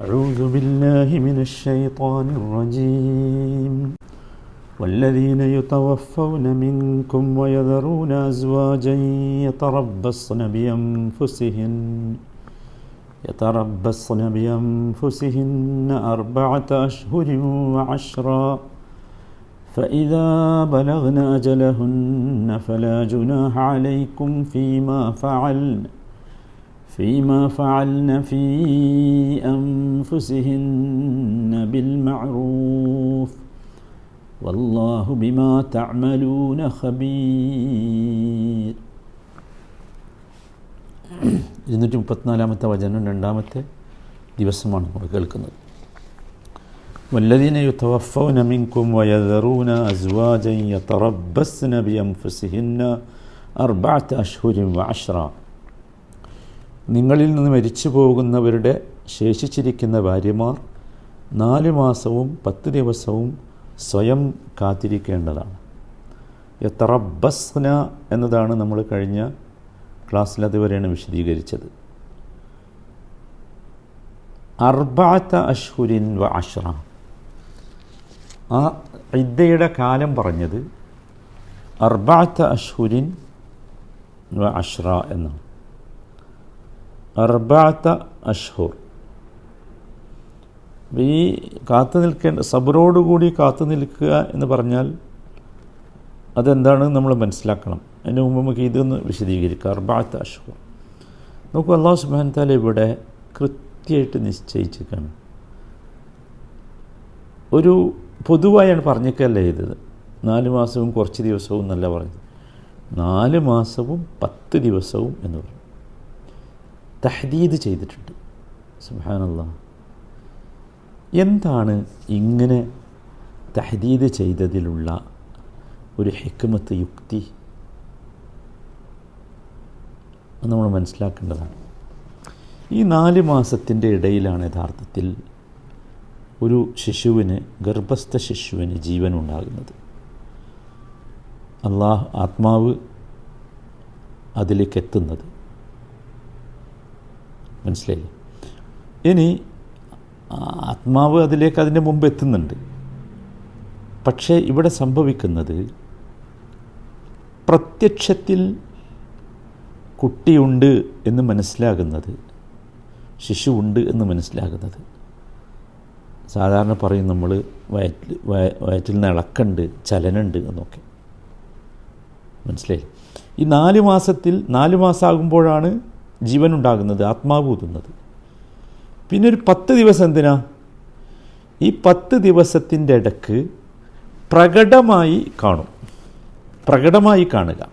أعوذ بالله من الشيطان الرجيم. والذين يتوفون منكم ويذرون أزواجا يتربصن بأنفسهن يتربصن بأنفسهن أربعة أشهر وعشرا. فإذا بلغن أجلهن فلا جناح عليكم فيما فعلن. فيما فعلن في أنفسهن بالمعروف والله بما تعملون خبير ഇരുന്നൂറ്റി മുപ്പത്തിനാലാമത്തെ വചനം രണ്ടാമത്തെ ദിവസമാണ് നമ്മൾ കേൾക്കുന്നത് والذين يتوفون منكم ويذرون أزواجا يتربصن بأنفسهن أربعة أشهر وعشرا നിങ്ങളിൽ നിന്ന് മരിച്ചു പോകുന്നവരുടെ ശേഷിച്ചിരിക്കുന്ന ഭാര്യമാർ നാല് മാസവും പത്ത് ദിവസവും സ്വയം കാത്തിരിക്കേണ്ടതാണ്. യത്തറബസ്ന എന്നതാണ് നമ്മൾ കഴിഞ്ഞ ക്ലാസ്സിൽ അതുവരെയാണ് വിശദീകരിച്ചത്. അർബാത്ത അഷ്ഹുരിൻ വ അഷ്റ. ആ ഇദ്ദയുടെ കാലം പറഞ്ഞത് അർബാത്ത അഷ്ഹുരിൻ വ അഷ്റ എന്നാണ്. അർബാത്ത അഷ്ഹുർ. ഈ കാത്തു നിൽക്കേണ്ട സബറോടുകൂടി കാത്തു നിൽക്കുക എന്ന് പറഞ്ഞാൽ അതെന്താണ് നമ്മൾ മനസ്സിലാക്കണം. അതിന് മുമ്പ് നമുക്ക് ഇതൊന്ന് വിശദീകരിക്കാം. അർബാത്ത അഷ്ഹുർ. നോക്കൂ അള്ളാഹു സുബാൻ ഇവിടെ കൃത്യമായിട്ട് നിശ്ചയിച്ചിരിക്കുകയാണ്. ഒരു പൊതുവായാണ് പറഞ്ഞേക്കല്ലേ ചെയ്തത്. നാല് മാസവും കുറച്ച് ദിവസവും എന്നല്ല പറഞ്ഞത്. നാല് മാസവും പത്ത് ദിവസവും എന്ന് പറഞ്ഞു. തഹദീദ് ചെയ്തിട്ടുണ്ട്. സുബാനല്ല എന്താണ് ഇങ്ങനെ തഹദീദ് ചെയ്തതിലുള്ള ഒരു ഹിക്മത്ത് യുക്തി? നമ്മൾ മനസ്സിലാക്കേണ്ടതാണ്. ഈ നാല് മാസത്തിന്റെ ഇടയിലാണ് യഥാർത്ഥത്തിൽ ഒരു ശിശുവിന് ഗർഭസ്ഥ ശിശുവിന് ജീവൻ ഉണ്ടാകുന്നത് അള്ളാഹ് ആത്മാവ് അതിലേക്ക് എത്തുന്നത് മനസ്സിലായില്ലേ? ഇനി ആത്മാവ് അതിലേക്ക് അതിന്റെ മുമ്പ് എത്തുന്നുണ്ട്. പക്ഷേ ഇവിടെ സംഭവിക്കുന്നത് പ്രത്യക്ഷത്തിൽ കുട്ടിയുണ്ട് എന്ന് മനസ്സിലാകുന്നത് ഉണ്ട് എന്ന് മനസ്സിലാകുന്നത്. സാധാരണ പറയും നമ്മൾ വയറ്റിൽ വയറ്റിൽ നിന്ന് ഇളക്കുണ്ട് ചലനുണ്ട് എന്നൊക്കെ. മനസ്സിലായി ഈ നാല് മാസത്തിൽ നാല് മാസമാകുമ്പോഴാണ് ജീവൻ ഉണ്ടാകുന്നത് ആത്മാവ് ഊതുന്നത്. പിന്നെ ഒരു പത്ത് ദിവസം എന്തിനാ? ഈ പത്ത് ദിവസത്തിന്റെ ഇടയ്ക്ക് പ്രകടമായി കാണും. പ്രകടമായി കാണുക.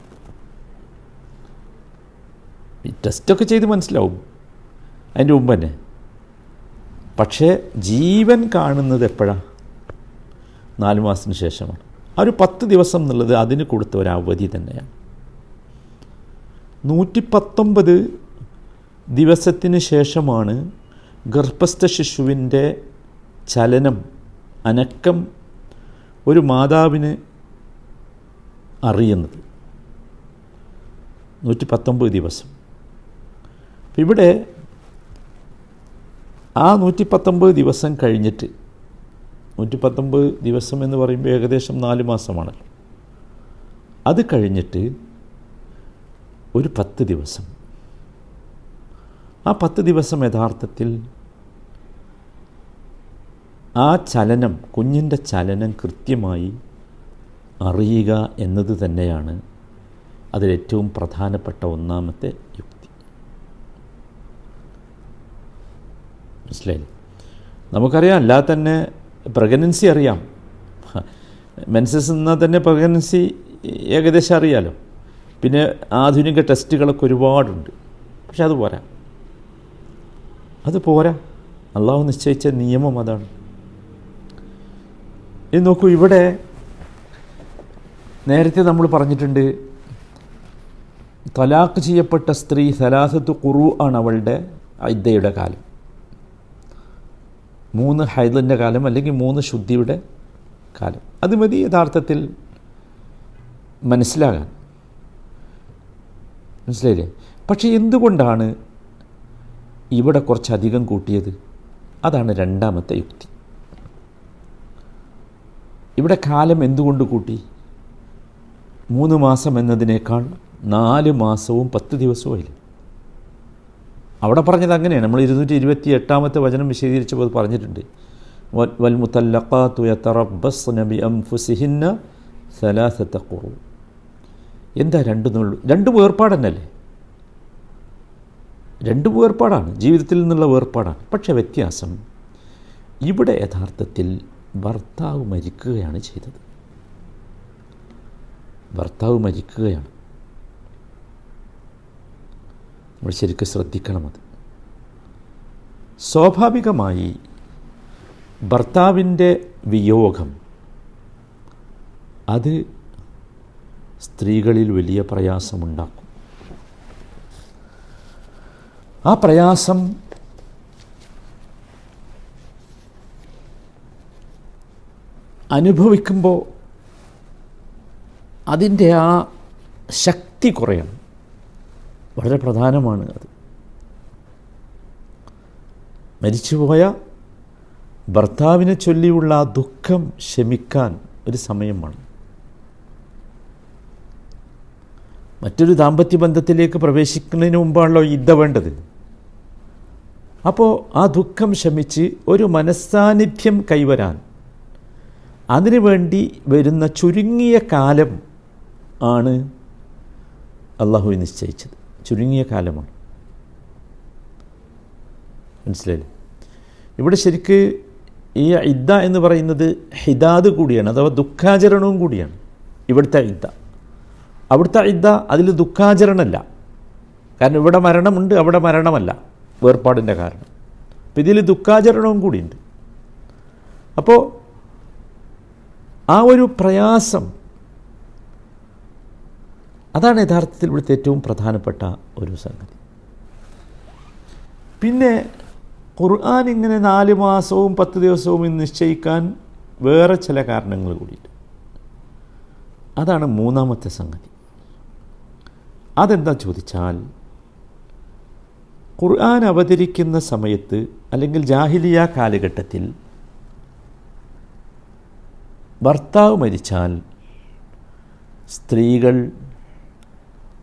ഈ ടെസ്റ്റൊക്കെ ചെയ്ത് മനസ്സിലാവും. അതിന്റെ മുമ്പ് തന്നെ. പക്ഷേ ജീവൻ കാണുന്നത് എപ്പോഴാണ് നാല് മാസത്തിന് ശേഷമാണ്. ആ ഒരു പത്ത് ദിവസം എന്നുള്ളത് അതിന് കൊടുത്ത ഒരു അവധി തന്നെയാണ്. നൂറ്റി പത്തൊമ്പത് ദിവസത്തിന് ശേഷമാണ് ഗർഭസ്ഥ ശിശുവിന്റെ ചലനം അനക്കം ഒരു മാതാവിന് അറിയുന്നത്. നൂറ്റി പത്തൊമ്പത് ദിവസം ഇവിടെ ആ നൂറ്റി പത്തൊമ്പത് ദിവസം കഴിഞ്ഞിട്ട് നൂറ്റി പത്തൊമ്പത് ദിവസം എന്ന് പറയുമ്പോൾ ഏകദേശം നാല് മാസമാണല്ലോ. അത് കഴിഞ്ഞിട്ട് ഒരു പത്ത് ദിവസം ആ പത്ത് ദിവസം യഥാർത്ഥത്തിൽ ആ ചലനം കുഞ്ഞിന്റെ ചലനം കൃത്യമായി അറിയുക എന്നത് തന്നെയാണ് അതിലേറ്റവും പ്രധാനപ്പെട്ട ഒന്നാമത്തെ യുക്തി. മനസ്സിലായി നമുക്കറിയാം അല്ലാതെ തന്നെ പ്രഗ്നൻസി അറിയാം. മെൻസസ് എന്നാൽ തന്നെ പ്രഗ്നൻസി ഏകദേശം അറിയാലോ. പിന്നെ ആധുനിക ടെസ്റ്റുകളൊക്കെ ഒരുപാടുണ്ട്. പക്ഷെ അത് പോരാ. അത് പോരാ. അള്ളാഹു നിശ്ചയിച്ച നിയമം അതാണ്. ഇത് നോക്കൂ ഇവിടെ നേരത്തെ നമ്മൾ പറഞ്ഞിട്ടുണ്ട് തലാക്ക് ചെയ്യപ്പെട്ട സ്ത്രീ സലാസത്ത് കുറു ആണ് അവളുടെ ഐദ്യയുടെ കാലം. മൂന്ന് ഹൈദിന്റെ കാലം അല്ലെങ്കിൽ മൂന്ന് ശുദ്ധിയുടെ കാലം. അത് മതി യഥാർത്ഥത്തിൽ മനസ്സിലാകാൻ. മനസ്സിലായില്ലേ? പക്ഷേ എന്തുകൊണ്ടാണ് ഇവിടെ കുറച്ചധികം കൂട്ടിയത്. അതാണ് രണ്ടാമത്തെ യുക്തി. ഇവിടെ കാലം എന്തുകൊണ്ട് കൂട്ടി? മൂന്ന് മാസം എന്നതിനേക്കാൾ നാല് മാസവും പത്ത് ദിവസവും ഇല്ല അവിടെ പറഞ്ഞത് അങ്ങനെയാണ്. നമ്മൾ ഇരുന്നൂറ്റി ഇരുപത്തി എട്ടാമത്തെ വചനം വിശദീകരിച്ചപ്പോൾ പറഞ്ഞിട്ടുണ്ട്. വൽ മുത്തല്ലഖാത്തു യതറബ്ബസ്ന ബി അൻഫുസിഹിന്ന സലാസത്ത ഖുറു. എന്താ രണ്ടു രണ്ടും തന്നെയല്ലേ രണ്ട് വേർപാടാണ്. ജീവിതത്തിൽ നിന്നുള്ള വേർപാടാണ്. പക്ഷേ വ്യത്യാസം ഇവിടെ യഥാർത്ഥത്തിൽ ഭർത്താവ് മരിക്കുകയാണ് ചെയ്തത്. ഭർത്താവ് മരിക്കുകയാണ്. നമ്മൾ ശരിക്കും ശ്രദ്ധിക്കണം അത്. സ്വാഭാവികമായി ഭർത്താവിന്റെ വിയോഗം അത് സ്ത്രീകളിൽ വലിയ പ്രയാസമുണ്ടാക്കും. ആ പ്രയാസം അനുഭവിക്കുമ്പോൾ അതിന്റെ ആ ശക്തി കുറയണം. വളരെ പ്രധാനമാണ് അത്. മരിച്ചുപോയ ഭർത്താവിനെ ചൊല്ലിയുള്ള ആ ദുഃഖം ശമിക്കാൻ ഒരു സമയമാണ് മറ്റൊരു ദാമ്പത്യ ബന്ധത്തിലേക്ക് പ്രവേശിക്കുന്നതിന് മുമ്പാണല്ലോ ഇദ്ധ വേണ്ടത്. അപ്പോൾ ആ ദുഃഖം ശമിച്ച് ഒരു മനസ്സാന്നിധ്യം കൈവരാൻ. അതിനുവേണ്ടി വരുന്ന ചുരുങ്ങിയ കാലം ആണ് അള്ളാഹു നിശ്ചയിച്ചത്. ചുരുങ്ങിയ കാലമാണ്. മനസ്സിലായില്ലേ? ഇവിടെ ശരിക്ക് ഈ ഇദ്ദ എന്ന് പറയുന്നത് ഹിദാദ് കൂടിയാണ് അഥവാ ദുഃഖാചരണവും കൂടിയാണ്. ഇവിടുത്തെ ഇദ്ദ. അവിടുത്തെ ഇദ്ദ അതിൽ ദുഃഖാചരണമല്ല കാരണം ഇവിടെ മരണമുണ്ട് അവിടെ മരണമല്ല. വേർപാടിന്റെ കാരണം. അപ്പം ഇതിൽ ദുഃഖാചരണവും കൂടിയുണ്ട്. അപ്പോൾ ആ ഒരു പ്രയാസം അതാണ് യഥാർത്ഥത്തിൽ ഇവിടുത്തെ ഏറ്റവും പ്രധാനപ്പെട്ട ഒരു സംഗതി. പിന്നെ ഖുർആൻ ഇങ്ങനെ നാല് മാസവും പത്ത് ദിവസവും നിശ്ചയിക്കാൻ വേറെ ചില കാരണങ്ങൾ കൂടിയിട്ട് അതാണ് മൂന്നാമത്തെ സംഗതി. അതെന്താ ചോദിച്ചാൽ ഖുർആൻ അവതരിക്കുന്ന സമയത്ത് അല്ലെങ്കിൽ ജാഹിലിയ കാലഘട്ടത്തിൽ ഭർത്താവ് മരിച്ചാൽ സ്ത്രീകൾ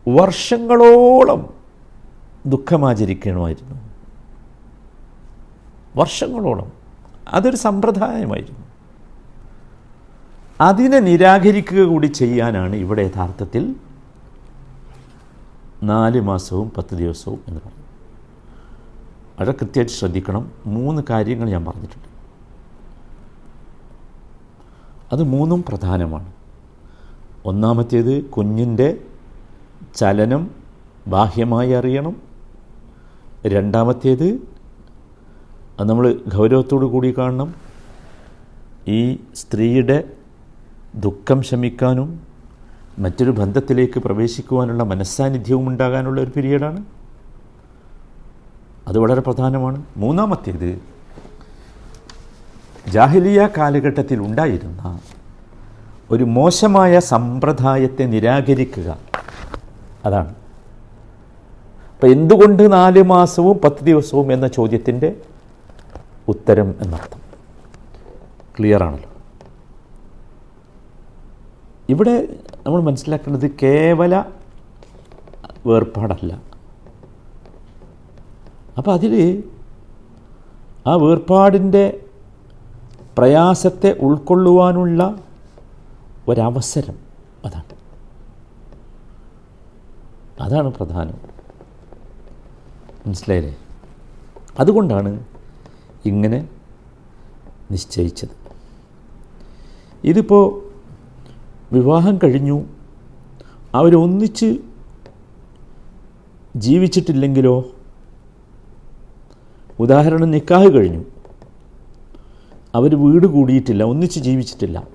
വർഷങ്ങളോളം ദുഃഖമാചരിക്കണമായിരുന്നു. വർഷങ്ങളോളം. അതൊരു സമ്പ്രദായമായിരുന്നു. അതിനെ നിരാകരിക്കുക കൂടി ചെയ്യാനാണ് ഇവിടെ യഥാർത്ഥത്തിൽ നാല് മാസവും പത്ത് ദിവസവും എന്ന് പറയുന്നത്. വളരെ കൃത്യമായിട്ട് ശ്രദ്ധിക്കണം. മൂന്ന് കാര്യങ്ങൾ ഞാൻ പറഞ്ഞിട്ടുണ്ട്. അത് മൂന്നും പ്രധാനമാണ്. ഒന്നാമത്തേത് കുഞ്ഞിന്റെ ചലനം ബാഹ്യമായി അറിയണം. രണ്ടാമത്തേത് അത് നമ്മൾ ഗൗരവത്തോടു കൂടി കാണണം. ഈ സ്ത്രീയുടെ ദുഃഖം ശമിക്കാനും മറ്റൊരു ബന്ധത്തിലേക്ക് പ്രവേശിക്കുവാനുള്ള മനസ്സാന്നിധ്യവും ഉണ്ടാകാനുള്ള ഒരു പീരീഡാണ് അത് വളരെ പ്രധാനമാണ്. മൂന്നാമത്തേത് ജാഹിലിയ കാലഘട്ടത്തിൽ ഉണ്ടായിരുന്ന ഒരു മോശമായ സമ്പ്രദായത്തെ നിരാകരിക്കുക. അതാണ്. അപ്പം എന്തുകൊണ്ട് നാല് മാസവും പത്ത് ദിവസവും എന്ന ചോദ്യത്തിന്റെ ഉത്തരം എന്നർത്ഥം? ക്ലിയർ ആണല്ലോ. ഇവിടെ നമ്മൾ മനസ്സിലാക്കേണ്ടത് കേവല വേർപാടല്ല. അപ്പോൾ അതിൽ ആ വേർപാടിന്റെ പ്രയാസത്തെ ഉൾക്കൊള്ളുവാനുള്ള ഒരവസരം അതാണ്. അതാണ് പ്രധാനം. മനസ്സിലായില്ലേ? അതുകൊണ്ടാണ് ഇങ്ങനെ നിശ്ചയിച്ചത്. ഇതിപ്പോൾ വിവാഹം കഴിഞ്ഞു. അവരൊന്നിച്ച് ജീവിച്ചിട്ടില്ലെങ്കിലോ? ഉദാഹരണം നിക്കാഹ് കഴിഞ്ഞു. അവർ വീട് കൂടിയിട്ടില്ല ഒന്നിച്ച് ജീവിച്ചിട്ടില്ല.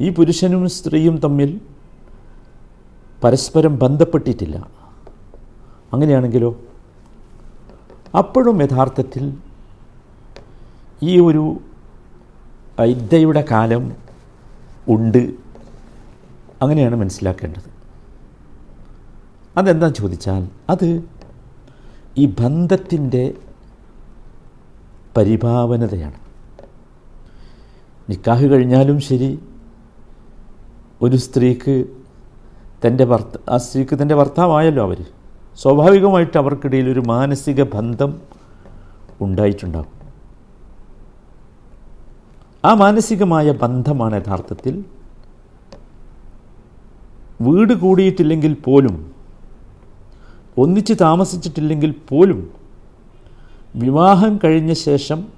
ഈ പുരുഷനും സ്ത്രീയും തമ്മിൽ പരസ്പരം ബന്ധപ്പെട്ടിട്ടില്ല. അങ്ങനെയാണെങ്കിലോ? അപ്പോഴും യഥാർത്ഥത്തിൽ ഈ ഒരു ഇദ്ദയുടെ കാലം ഉണ്ട്. അങ്ങനെയാണ് മനസ്സിലാക്കേണ്ടത്. അതെന്താ ചോദിച്ചാൽ അത് ഈ ബന്ധത്തിന്റെ പരിഭാവനതയാണ്. നിക്കാഹ് കഴിഞ്ഞാലും ശരി ഒരു സ്ത്രീക്ക് തന്റെ ഭർത്ത ആ സ്ത്രീക്ക് തന്റെ ഭർത്താവായല്ലോ അവർ സ്വാഭാവികമായിട്ട് അവർക്കിടയിൽ ഒരു മാനസിക ബന്ധം ഉണ്ടായിട്ടുണ്ടാകും ആ മാനസികമായ ബന്ധമാണ് യഥാർത്ഥത്തിൽ വീട് കൂടിയിട്ടില്ലെങ്കിൽ പോലും ഒന്നിച്ച് താമസിച്ചിട്ടില്ലെങ്കിൽ പോലും വിവാഹം കഴിഞ്ഞ ശേഷം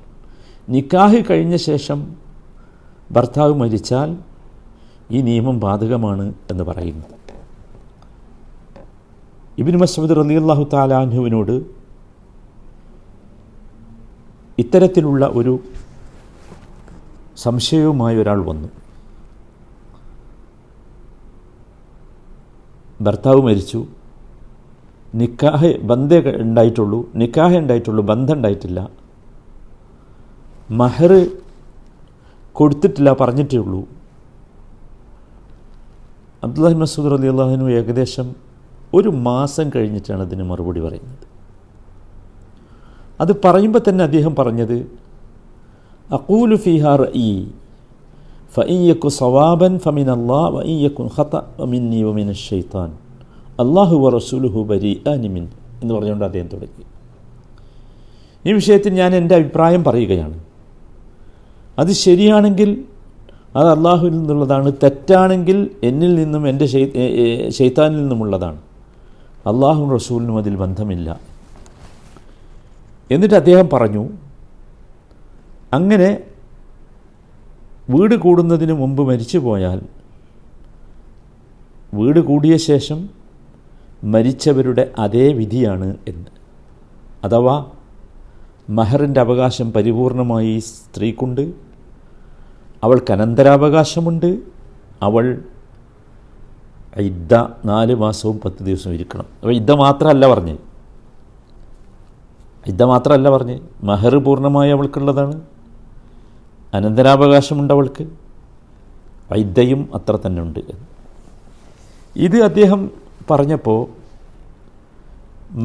നിക്കാഹ് കഴിഞ്ഞ ശേഷം ഭർത്താവ് മരിച്ചാൽ ഈ നിയമം ബാധകമാണ് എന്ന് പറയുന്നത് ഇബിൻ മസൂദ് റലിയല്ലാഹു താലാൻഹുവിനോട് ഇത്തരത്തിലുള്ള ഒരു സംശയവുമായി ഒരാൾ വന്നു. ഭർത്താവ് മരിച്ചു. നിക്കാഹ് ബന്ധേ ഉണ്ടായിട്ടുള്ളൂ നിക്കാഹ് ഉണ്ടായിട്ടുള്ളൂ ബന്ധം ഉണ്ടായിട്ടില്ല. മഹർ കൊടുത്തിട്ടില്ല പറഞ്ഞിട്ടേ ഉള്ളൂ. അബ്ദുല്ലാഹി മസൂദ് അലി അള്ളാഹിനു ഏകദേശം ഒരു മാസം കഴിഞ്ഞിട്ടാണ് അതിന് മറുപടി പറയുന്നത്. അത് പറയുമ്പോൾ തന്നെ അദ്ദേഹം പറഞ്ഞത് അക്കൂലു ഫിഹാർ ഇ ഫയ്യക്കു സവാബൻ ഫമിൻ അള്ളാഹ് വയ്യക്കു ഖത വമിന്നി വമിൻ ഷെയ്ത്താൻ അള്ളാഹു വ റസൂലുഹു ബരി അനിമിൻ എന്ന് പറഞ്ഞുകൊണ്ട് അദ്ദേഹം തുടങ്ങി. ഈ വിഷയത്തിൽ ഞാൻ എന്റെ അഭിപ്രായം പറയുകയാണ്. അത് ശരിയാണെങ്കിൽ അത് അള്ളാഹുവിൽ നിന്നുള്ളതാണ് തെറ്റാണെങ്കിൽ എന്നിൽ നിന്നും എന്റെ ഷെയ്ത്താനിൽ നിന്നുമുള്ളതാണ്. അള്ളാഹു റസൂലിനും അതിൽ ബന്ധമില്ല. എന്നിട്ട് അദ്ദേഹം പറഞ്ഞു അങ്ങനെ വീട് കൂടുന്നതിന് മുമ്പ് മരിച്ചു പോയാൽ വീട് കൂടിയ ശേഷം മരിച്ചവരുടെ അതേ വിധിയാണ് എന്ന്. അഥവാ മഹറിന്റെ അവകാശം പരിപൂർണമായി സ്ത്രീക്കുണ്ട് അവൾക്ക് അനന്തരാവകാശമുണ്ട് അവൾ ഇദ്ദ നാല് മാസവും പത്ത് ദിവസവും ഇരിക്കണം. അപ്പോൾ ഇദ്ദ മാത്രമല്ല പറഞ്ഞ്. ഇദ്ദ മാത്രമല്ല പറഞ്ഞ്. മഹർ പൂർണമായി അവൾക്കുള്ളതാണ്. അനന്തരാവകാശമുണ്ട് അവൾക്ക്. വൈദ്യയും അത്ര തന്നെ ഉണ്ട് ഇത് അദ്ദേഹം പറഞ്ഞപ്പോൾ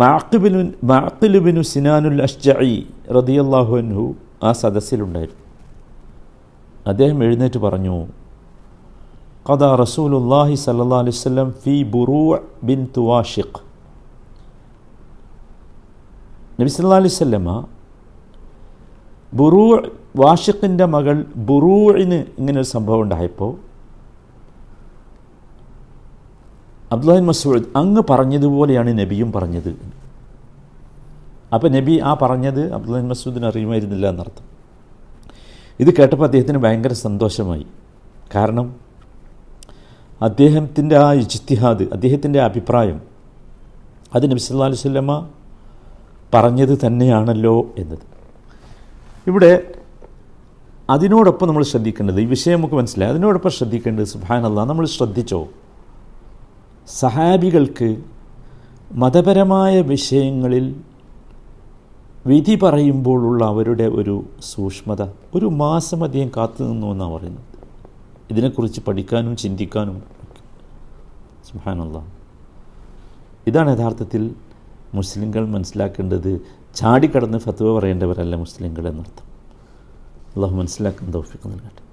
മാക്കിബിനു മാക്കിലുബിനു സിനാനുൽ അഷ്ജഈ റതിയല്ലാഹു അൻഹു ആ സദസ്സിലുണ്ടായിരുന്നു. അദ്ദേഹം എഴുന്നേറ്റ് പറഞ്ഞു കഥ റസൂലുല്ലാഹി സല്ലാ അലൈവല്ലം ഫി ബുറൂ ബിൻ തുവാഷിഖ് നബി സല്ലാ അലൈവല്ലമ ബുറൂ വാഷിഖിന്റെ മകൾ ബുറൂഇന് ഇങ്ങനൊരു സംഭവം ഉണ്ടായപ്പോൾ അബ്ദുല്ലാഹിൻ മസൂദ് അങ്ങ് പറഞ്ഞതുപോലെയാണ് നബിയും പറഞ്ഞത്. അപ്പോൾ നബി ആ പറഞ്ഞത് അബ്ദുല്ലാഹിൻ മസൂദിന് അറിയുമായിരുന്നില്ല എന്നർത്ഥം. ഇത് കേട്ടപ്പോൾ അദ്ദേഹത്തിന് ഭയങ്കര സന്തോഷമായി. കാരണം അദ്ദേഹത്തിന്റെ ആ ഇജ്തിഹാദ് അദ്ദേഹത്തിന്റെ അഭിപ്രായം അത് നബി സല്ലാ അലൈഹി സ്വല്ലമ്മ പറഞ്ഞത് തന്നെയാണല്ലോ എന്നത്. ഇവിടെ അതിനോടൊപ്പം നമ്മൾ ശ്രദ്ധിക്കേണ്ടത് ഈ വിഷയം നമുക്ക് മനസ്സിലായി. അതിനോടൊപ്പം ശ്രദ്ധിക്കേണ്ടത് സുബാനല്ല നമ്മൾ ശ്രദ്ധിച്ചോ? സഹാബികൾക്ക് മതപരമായ വിഷയങ്ങളിൽ വിധി പറയുമ്പോഴുള്ള അവരുടെ ഒരു സൂക്ഷ്മത ഒരു മാസം അധികം കാത്തു നിന്നു എന്നാണ് പറയുന്നത്. ഇതിനെക്കുറിച്ച് പഠിക്കാനും ചിന്തിക്കാനും സുഹാനുള്ള ഇതാണ് യഥാർത്ഥത്തിൽ മുസ്ലിങ്ങൾ മനസ്സിലാക്കേണ്ടത്. ചാടിക്കടന്ന് ഫത്വ പറയേണ്ടവരല്ല മുസ്ലിങ്ങൾ എന്നർത്ഥം. അള്ളാഹു മനസ്സിലാക്കാൻ തോഫിക്ക് നൽകട്ടെ.